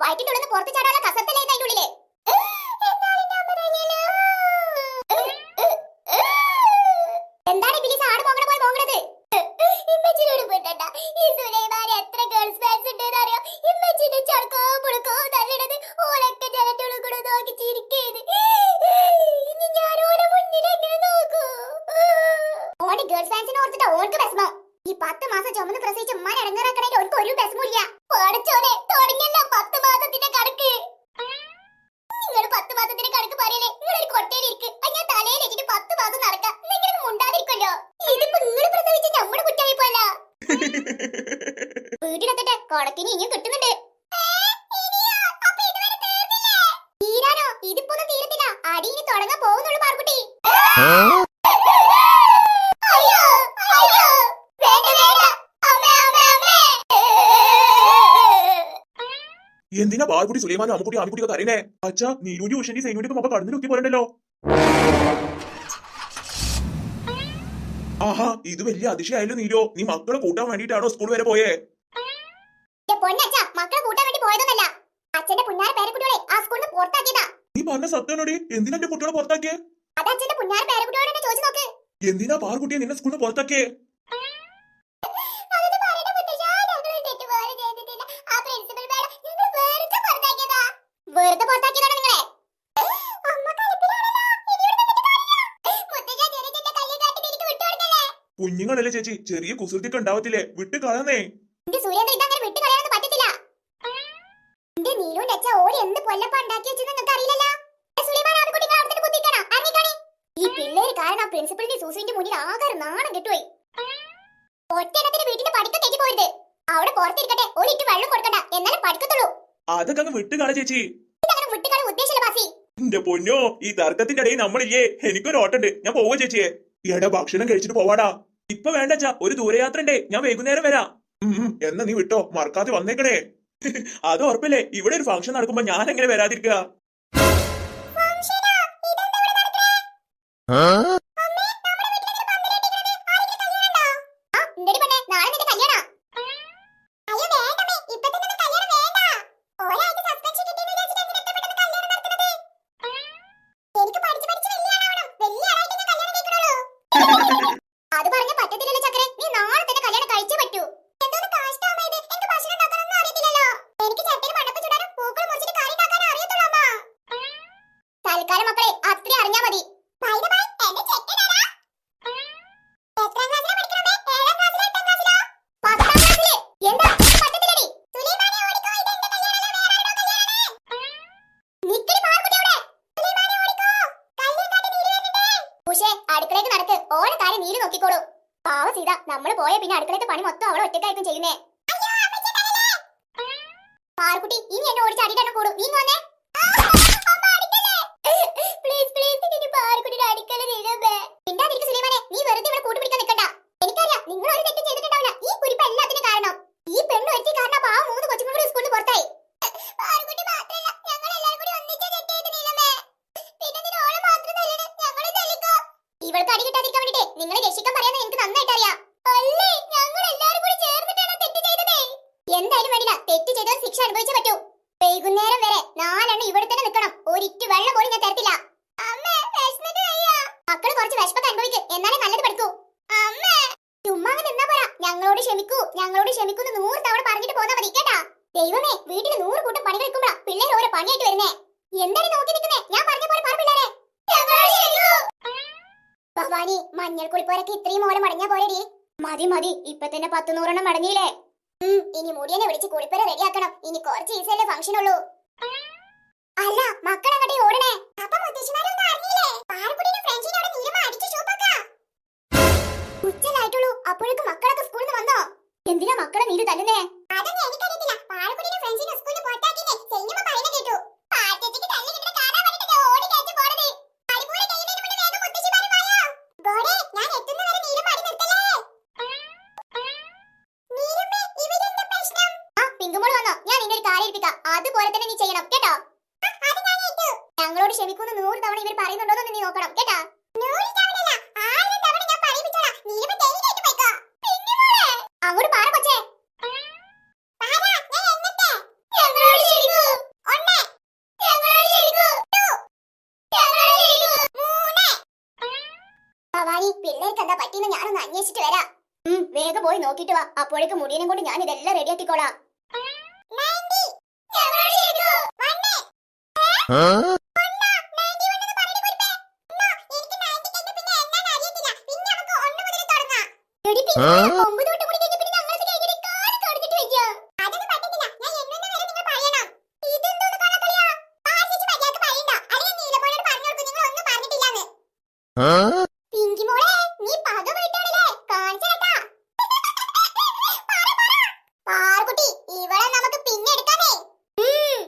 വയറ്റിന്റെ ഉള്ളിൽ പുറത്ത് ചാടാനുള്ള കസത്തല്ലേ അതിന്റെ ഉള്ളില് മാസം നടക്കാം. നിങ്ങൾ മുണ്ടാതിരിക്കല്ലോ ഇതിപ്പോ നിങ്ങൾ പ്രസവിച്ച നമ്മുടെ കുറ്റായി പോല വീട്ടിലെത്തട്ടെ. കൊടക്കിനി ഇനിയും കിട്ടുന്നുണ്ട്. തീരാനോ ഇതിപ്പോ ഒന്നും തീരത്തില്ല. അടി ഇനി തുടങ്ങാൻ പോകുന്നുള്ളൂ പാർക്കുട്ടി എന്തിനാ ബാർക്കുട്ടി സുലൈമാൻ അമ്മുക്കുട്ടി ആമിക്കുട്ടിയൊക്കെ കരയുന്നേ? അച്ഛാ നീലൂന്റെ ഉഷന്റെ സൈനുവിന്റെ ഒക്കെ മൊക്കെ കടന്നു നോക്കി പോരണ്ടല്ലോ. ആഹാ ഇത് വലിയ അതിശയായാലും നീരോ നീ മക്കളെ കൂട്ടാൻ വേണ്ടിട്ടാണോ സ്കൂൾ വരെ പോയേ? മക്കളെ കൂട്ടാൻ വേണ്ടി പോയതൊന്നല്ല. അച്ഛന്റെ പുന്നാര പേരക്കുട്ടികളെ ആ സ്കൂളിൽ നിന്ന് പുറത്താക്കിയതാ. നീ പറഞ്ഞ സത്യനോടി എന്തിനാ എന്റെ കുട്ടികളെ പുറത്താക്കിയേ? അത് അച്ഛന്റെ പുന്നാര പേരക്കുട്ടികളോട് തന്നെ ചോദിച്ചു നോക്ക്. എന്തിനാ പാർക്കുട്ടിയെ നിന്നെ സ്കൂളിൽ പുറത്താക്കിയേ അതൊന്നും പറയണ്ട മുത്തശ്ശാ, ഞങ്ങളൊരു തെറ്റ് പോലും ചെയ്തിട്ടില്ല. ആ principal madam ഞങ്ങളെ വെറുതെ പുറത്താക്കിയതാ. വെറുതെ പുറത്താക്കിയതാണോ നിങ്ങളെ? അമ്മ കലിപ്പിലാണല്ലോ. ഇനി ഇവിടെ നിന്നിട്ട് കാര്യമില്ല. മുത്തശ്ശാ, ചെറിയ ചെറിയ കയ്യും കാട്ടി എനിക്ക് വിട്ടുകൊടുത്തല്ലേ? കുഞ്ഞുങ്ങളല്ലേ ചേച്ചി ചെറിയ കുസൃതിയൊക്കെ ഉണ്ടാവത്തില്ലേ വിട്ട് കളന്നേ എന്റെ സുരേന്ദ്രൻ ഇതങ്ങനെ വിട്ട് കളയാനൊന്നും പറ്റത്തില്ല. എന്റെ നീലുവിന്റെ അച്ഛ ഓര് എന്ത് പൊല്ലപ്പ ഉണ്ടാക്കി വെച്ചെന്ന് നിങ്ങൾക്ക് അറിയില്ലല്ലോ. ഏ, സുലൈമാൻ ആമിക്കുട്ടി നിങ്ങൾ അവിടുത്തെ കുത്തിയിട്ടാണോ? ഇറങ്ങിക്കാണി. ഈ പിള്ളേര് കാരണം പ്രിൻസിപ്പളിന്റെ സൂസുവിന്റെ മുന്നിൽ ആകെ നാണം കെട്ടുപോയി. ഒറ്റയെണ്ണത്തിന് വീട്ടിന്റെ പഠിത്തം തെറ്റി പോയത് അവിടെ പുറത്തിരിക്കട്ടെ. വെള്ളം കൊടുക്കണ്ട. എന്നാലും പഠിക്കത്തുള്ളൂ അതൊക്കെ അങ്ങ് വിട്ട് കള ചേച്ചി. ചെറിയ കുസൃതിക്ക് ഉദ്ദേശിച്ചില്ല ബാസി എന്റെ പൊന്നോ ഈ തർക്കത്തിന്റെ ഇടയിൽ നമ്മളില്ലേ? എനിക്കൊരു ഓട്ടുണ്ട് ഞാൻ പോവുക ചേച്ചിയെ. എടാ ഭക്ഷണം കഴിച്ചിട്ട് പോവാടാ. ഇപ്പൊ വേണ്ടച്ചാ ഒരു ദൂരയാത്രണ്ടേ ഞാൻ വൈകുന്നേരം വരാം. എന്നാ നീ വിട്ടോ? മറക്കാതെ വന്നേക്കണേ. അത് ഉറപ്പല്ലേ? ഇവിടെ ഒരു ഫംഗ്ഷൻ നടക്കുമ്പോ ഞാൻ എങ്ങനെ വരാതിരിക്കുക അത് പറഞ്ഞ പറ്റത്തില്ലല്ലോ ചക്കരെ. നീ നാളെ തന്നെ കല്യാണം കഴിച്ചേ പറ്റൂ എന്തോന്ന് കാഷ്ടാമേ ഇത് എനിക്ക് ഭക്ഷണം ഉണ്ടാക്കാനൊന്നും അറിയത്തില്ലല്ലോ എനിക്ക് ചട്ടിന് മണപ്പ് ചുടാനും പൂക്കൾ മുറിച്ചിട്ട് കറി ഉണ്ടാക്കാനും അറിയത്തുള്ളൂ അമ്മ തൽക്കാലം മക്കളെ അത്രയും അറിഞ്ഞാ മതി പത്താം ക്ലാസ്സിൽ. എന്താ? പറ്റത്തില്ലെടി. സുലൈമാനെ ഓടിക്കോ, ഇതെന്റെ കല്യാണമല്ല, വേറെ ആരുടെയോ കല്യാണമാണ്. നിക്കടി പാർക്കുട്ടി അവിടെ. സുലൈമാനെ ഓടിക്കോ, കല്യാണം കാട്ടി നീലു വരുന്നുണ്ട്. ഉഷേ, അടുക്കളയ്ക്ക് നടക്ക് ഓരോ കാര്യം നീൽ നോക്കിക്കോളൂ. പാവ സീത നമ്മൾ പോയ പിന്നെ അടുക്കളത്തെ പണി മൊത്തം അവളെ ഒറ്റക്കായിരിക്കും ചെയ്യുന്നേ. പാർക്കുട്ടി ഇനി എന്നെ ഓടിച്ച് കൂടു. നീ വന്നേ. ഇവൾക്ക് അടി കിട്ടാതിരിക്കാൻ നിങ്ങളെ രക്ഷിക്കാൻ പറയാന്ന് എനിക്ക് നന്നായിട്ട് അറിയാം. അല്ലേ? ഞങ്ങൾ എല്ലാരും കൂടി ചേർന്നിട്ടാണ് തെറ്റ് ചെയ്തതേ? എന്തായാലും വേണ്ടില്ല. തെറ്റ് ചെയ്തവർ ശിക്ഷ അനുഭവിച്ചേ പറ്റൂ. വൈകുന്നേരം വരെ നാലെണ്ണം ഇവിടെ തന്നെ നിൽക്കണം. ഒരിറ്റ് വെള്ളം പോലും ഞാൻ തരത്തില്ല. മക്കൾ കുറച്ച് വിശപ്പൊക്കെ അനുഭവിക്കും. എന്നാലേ നല്ലത് പഠിക്കൂ. ചുമ്മാ നിന്നാ പോരാ. ഞങ്ങളോട് ക്ഷമിക്കൂ. ഞങ്ങളോട് ക്ഷമിക്കുന്നു നൂറ് തവണ പറഞ്ഞിട്ട് പോന്നാ മതി കേട്ടാ? ദൈവമേ വീട്ടിൽ നൂറ് കൂട്ടം പണികൾ കഴിക്കുമ്പോഴാ പിള്ളേർ ഓരോ പണിയായിട്ട് വരുന്നേ. എന്താണ് നോക്കി നിൽക്കുന്നേ? ഞാൻ പറഞ്ഞ പോലെ പറ ഭവാനി മഞ്ഞൾ കുളിപ്പോരൊക്കെ ഇത്രയും ഓളം മടങ്ങിയ പോലെടി മതി മതി ഇപ്പൊ തന്നെ പത്ത് നൂറെണ്ണം മടങ്ങിയില്ലേ. ഇനി മുടിയനെ വിളിച്ച് കുളിപ്പര റെഡിയാക്കണം. ഇനി കുറച്ച് ദിവസമല്ലേ ഫംഗ്ഷൻ ഉള്ളൂ അല്ല മക്കളങ്ങട്ടെ ഓടണേ. അപ്പോഴേക്കും മക്കളൊക്കെ സ്കൂളിൽ നിന്ന് വന്നോ? എന്തിനാ മക്കളെ നീര് തല്ലുന്നേ? ചെയ്യണം കേട്ടോ? ഞങ്ങളോട് ക്ഷമിക്കുന്ന നൂറ് തവണ ഇവർ പറയുന്നുണ്ടോന്ന് നീ നോക്കണം കേട്ടാ? അങ്ങോട്ട് കൊച്ചേ. പിള്ളേർക്ക് എന്താ പറ്റിയെന്ന് ഞാനൊന്ന് അന്വേഷിച്ചിട്ട് വരാം. വേഗം പോയി നോക്കിട്ട് വാ. അപ്പോഴേക്ക് മുടിയനെ കൊണ്ട് ഞാൻ ഇതെല്ലാം റെഡിയാക്കിക്കോളാം ഒമ്പത് തൊട്ട് കൂടി കഴിഞ്ഞ പിന്നെ ഞങ്ങൾക്ക് കഴിഞ്ഞൊരു കാൽ കാണിച്ചിട്ട് വയ്യ. അതൊന്നും പറ്റത്തില്ല. ഞാൻ എണ്ണുന്ന വരെ നിങ്ങൾ പറയണം. ഇതെന്തോന്ന് കാണാക്കളിയാ? ആശിച്ച് മര്യാദയ്ക്ക് പറയണ്ട. അല്ലെങ്കിൽ നീലമോളോട് പറഞ്ഞു കൊടുക്കും നിങ്ങൾ ഒന്നും പറഞ്ഞിട്ടില്ലാന്ന്. പിങ്കി മോളെ, നീ പക വീട്ടാണല്ലേ? കാണിച്ച് കേട്ടാ. പറ, പറ. പാറുക്കുട്ടി, ഇവളെ നമുക്ക് പിന്നെ എടുക്കാമേ. ഉം.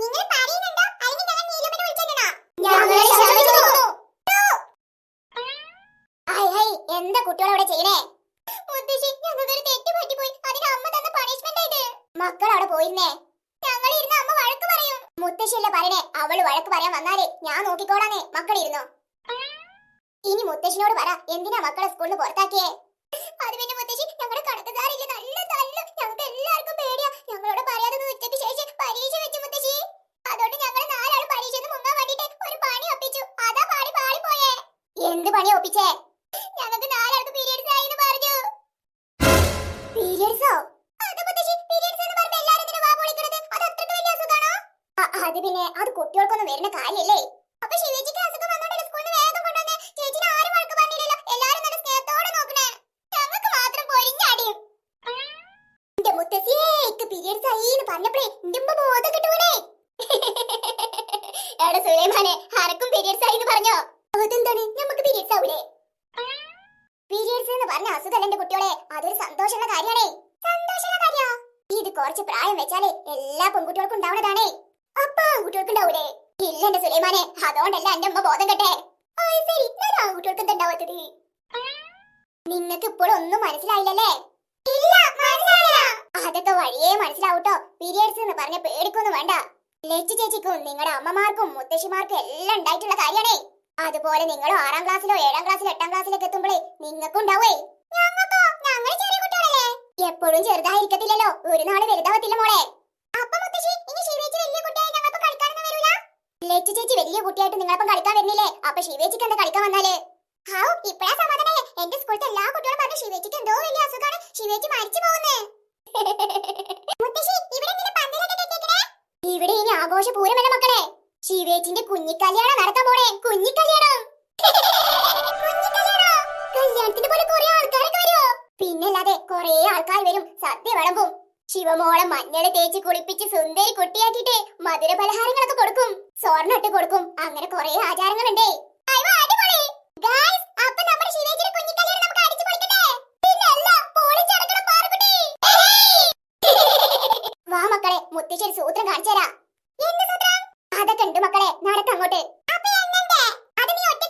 നിങ്ങൾ പറയുന്നുണ്ടോ? അല്ലെങ്കിൽ ഞങ്ങൾ നീലമ്മനെ വിളിച്ചേക്കണോ? ഞങ്ങൾ ശ്രമിക്കുന്നു. ഹൈ, ഹൈ, എന്താ കുട്ടികൾ ഇവിടെ ചെയ്യണേ മുത്തശ്ശി ഞങ്ങൾക്കൊരു തെറ്റ് പറ്റിപ്പോയി അതിന് അമ്മ തന്ന പണിഷ്മെന്റ് ഇത് മക്കൾ അവിടെ പോയിരുന്നേ? ഞങ്ങൾ ഇരുന്ന് അമ്മ വഴക്ക് പറയും. മുത്തശ്ശിയല്ലേ പറയണേ? അവൾ വഴക്ക് പറയാൻ വന്നാലേ ഞാൻ നോക്കിക്കോളാന്നേ. മക്കൾ ഇരുന്നോ ഇനി മുത്തശ്ശിനോട് പറ. എന്തിനാ മക്കളെ സ്കൂളിൽ പുറത്താക്കിയേ? അത് പിന്നെ മുത്തശ്ശി ഞങ്ങളുടെ കണക്കുകാരില്ല നല്ല തല്ലു. ഞങ്ങൾക്ക് എല്ലാവർക്കും പേടിയാ. ഞങ്ങളോട് പറയാതെ ഉച്ചയ്ക്ക് ശേഷം പരീക്ഷ വെച്ചു മുത്തശ്ശി. അതുകൊണ്ട് ഞങ്ങൾ നാലാളും പരീക്ഷയിൽ മുങ്ങാൻ വേണ്ടിട്ട് ഒരു പണി ഒപ്പിച്ചു. അതാ പാടി പാളിപ്പോയേ എന്ത് പണി ഒപ്പിച്ചേ? ഞങ്ങൾക്ക് നാലാൾക്ക് പീരിയഡ്സ് ആയി പറഞ്ഞു. പീരിയഡ്സോ അത് മുത്തശ്ശി പീരിയഡ്സ് എന്ന് പറഞ്ഞ എല്ലാരും ഇതിന് വാ പൊളിക്കണത് അത് അത്രയ്ക്ക് വലിയ അസുഖാണോ അത് പിന്നെ അത് കുട്ടികൾക്കൊന്നും വരുന്ന കാര്യല്ലേ? അപ്പൊ ശിവജിക്ക് അസുഖം വന്നോണ്ട് സ്കൂളിൽ വേഗം കൊണ്ടുവന്ന് ചേച്ചിനെ ആരും വഴക്ക് പറഞ്ഞില്ലല്ലോ. എല്ലാരും നല്ല സ്നേഹത്തോടെ നോക്കണേ. ഞങ്ങൾക്ക് മാത്രം പൊരിഞ്ഞടിയും എന്റെ മുത്തശ്ശിയേ ഇക്ക് പീരിയഡ്സ് ആയി എന്ന് പറഞ്ഞപ്പോഴേ എന്റെ ഉമ്മ ബോധം കിട്ടൂലേ. എടാ സുലൈമാനെ ആർക്കും പീരിയഡ്സ് ആയി എന്ന് പറഞ്ഞോ? അതെന്താണ്? നമുക്ക് പീരിയഡ്സ് ആവൂലേ? പീരിയഡ്സ് എന്ന് പറഞ്ഞ അസുഖല്ല എന്റെ കുട്ടികളെ? അതൊരു സന്തോഷമുള്ള കാര്യമാണേ സന്തോഷമുള്ള കാര്യോ? ഇത് കുറച്ച് പ്രായം വെച്ചാലേ എല്ലാ പെൺകുട്ടികൾക്കും ഉണ്ടാവണതാണേ അപ്പൊ ആൺകുട്ടികൾക്ക് ഉണ്ടാവൂലേ ഇല്ല എന്റെ സുലൈമാനെ അതുകൊണ്ടല്ല എന്റെ അമ്മ ബോധം കെട്ടെ. ശരി ഞാൻ ആൺകുട്ടികൾക്ക് എന്താ ഉണ്ടാവാത്തത് നിങ്ങക്ക് ഇപ്പോൾ ഒന്നും മനസ്സിലായില്ലല്ലേ? ഇല്ല അതൊക്കെ വഴിയേ മനസ്സിലാവൂട്ടോ. പീരിയഡ്സ് എന്ന് പറഞ്ഞ പേടിക്കൊന്നും വേണ്ട. ലച്ചു ചേച്ചിക്കും നിങ്ങളുടെ അമ്മമാർക്കും മുത്തശ്ശിമാർക്കും എല്ലാം ഉണ്ടായിട്ടുള്ള കാര്യമാണേ അതുപോലെ നിങ്ങൾ ആറാം ക്ലാസ്സിലോ ഏഴാം ക്ലാസ്സിലോ എട്ടാം ക്ലാസ്സിലൊക്കെ എത്തുമ്പോഴേ നിങ്ങൾക്കും ഉണ്ടാവേ. എപ്പോഴും ചെറുതായിരിക്കത്തില്ലല്ലോ. ഒരു നാൾ വലുതാവത്തില്ല മോളെ. അപ്പൊ മുത്തശ്ശി ഇനി ശിവേച്ചി വലിയ കുട്ടിയായി ഞങ്ങൾക്ക് കളിക്കാനൊന്നും വരൂല ലച്ചു ചേച്ചി വലിയ കുട്ടിയായിട്ട് നിങ്ങളപ്പം കളിക്കാൻ വരുന്നില്ലേ? അപ്പൊ ശിവേച്ചിക്ക് എന്താ കളിക്കാൻ വന്നാലേ? ഹാവ് ഇപ്പഴാ സമാധാനേ എന്റെ സ്കൂളിലെ എല്ലാ കുട്ടികളും പറഞ്ഞു ശിവേച്ചിക്ക് എന്തോ വലിയ അസുഖമാണ്. ശിവേച്ചി മരിച്ചു പോകുന്നേ. മുത്തശ്ശി ഇവിടെ ഇവിടെ ഇനി എന്ന മക്കളെ. ശിവേച്ചിന്റെ കുഞ്ഞിക്കല്യാണം നടത്താൻ പോണേ. കുഞ്ഞിക്കല്യാണം? കല്യാണത്തിന് പോലെ കുറെ ആൾക്കാരൊക്കെ വരുമോ പിന്നല്ലാതെ കുറെ ആൾക്കാർ വരും. സദ്യ വിളമ്പും. ശിവമോളെ മഞ്ഞൾ തേച്ച് കുളിപ്പിച്ച് സുന്ദരി കുട്ടിയാക്കിട്ട് മധുര പലഹാരങ്ങളൊക്കെ കൊടുക്കും സ്വർണട്ട് കൊടുക്കും. അങ്ങനെ കുറെ ആചാരങ്ങളുണ്ടേ. വാ മക്കളെ സൂത്രം മക്കളെ അത് നീ ഒറ്റ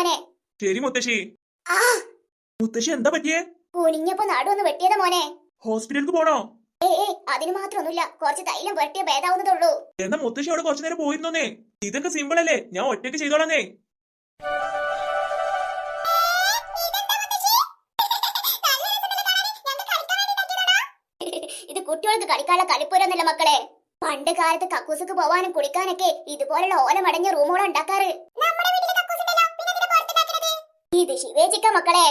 മോനെ. ശരി മുത്തശ്ശി. മുത്തശ്ശി എന്താ പറ്റിയേ? കുനിഞ്ഞപ്പോ നടുവൊന്ന് വെട്ടിയതാ മോനെ. ഹോസ്പിറ്റലിൽ പോണോ? ഏ ഏ അതിന് മാത്രമൊന്നുമില്ല കുറച്ച് തൈലം പുരട്ടിയ ഭേദാവുന്നതുള്ളൂ എന്നാ മുത്തശ്ശി അവിടെ കുറച്ചു നേരം പോയിരുന്നോന്നേ. ഇതൊക്കെ സിമ്പിൾ അല്ലേ? ഞാൻ ഒറ്റയ്ക്ക് ചെയ്തോളാന്നേ. ഇത് കുട്ടികൾക്ക് കളിക്കാനുള്ള കളിപ്പുരൊന്നല്ല മക്കളെ. പണ്ട് കാലത്ത് കക്കൂസക്ക് പോവാനും കുളിക്കാനൊക്കെ ഇതുപോലുള്ള ഓല മടഞ്ഞ റൂമുകൾ ഉണ്ടാക്കാറ്. ഇത് ശിവേജിക്ക മക്കളെ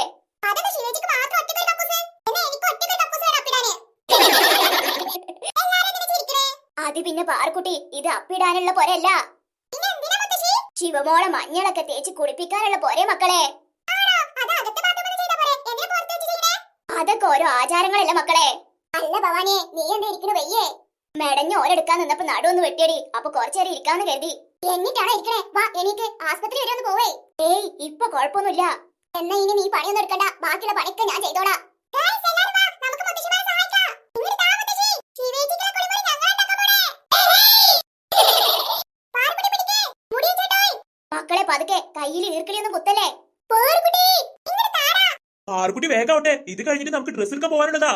അത് പിന്നെ പാർക്കുട്ടി ഇത് അപ്പിടാനുള്ള പോരല്ല ശിവമോളെ മഞ്ഞളൊക്കെ തേച്ച് കുളിപ്പിക്കാനുള്ള പോരെ മക്കളെ. അതൊക്കെ ഓരോ ആചാരങ്ങളല്ല മക്കളെ. അല്ല ഭവാനെ നീ എന്താ ഇരിക്കണ വയ്യേ? മെടഞ്ഞ ഓരെടുക്കാൻ നിന്നപ്പോ നടുവൊന്ന് വെട്ടിയടി. അപ്പൊ കുറച്ചേരം ഇരിക്കാന്ന് കരുതി. എന്നിട്ടാണ് ഇരിക്കണേ? വാ എനിക്ക് ആസ്പത്രി വരെ ഒന്ന് പോവേ. ഏയ് ഇപ്പൊ കുഴപ്പമൊന്നുമില്ല. എന്നാ ഇനി നീ പണിയൊന്നും എടുക്കണ്ട. ബാക്കിയുള്ള പണിയൊക്കെ ഞാൻ ചെയ്തോളാം. മക്കളെ പതുക്കെ. വേഗാവട്ടെ ഇത് കഴിഞ്ഞിട്ട് നമുക്ക് ഡ്രസ്സ് എടുക്കാൻ പോകാനുള്ളതാ.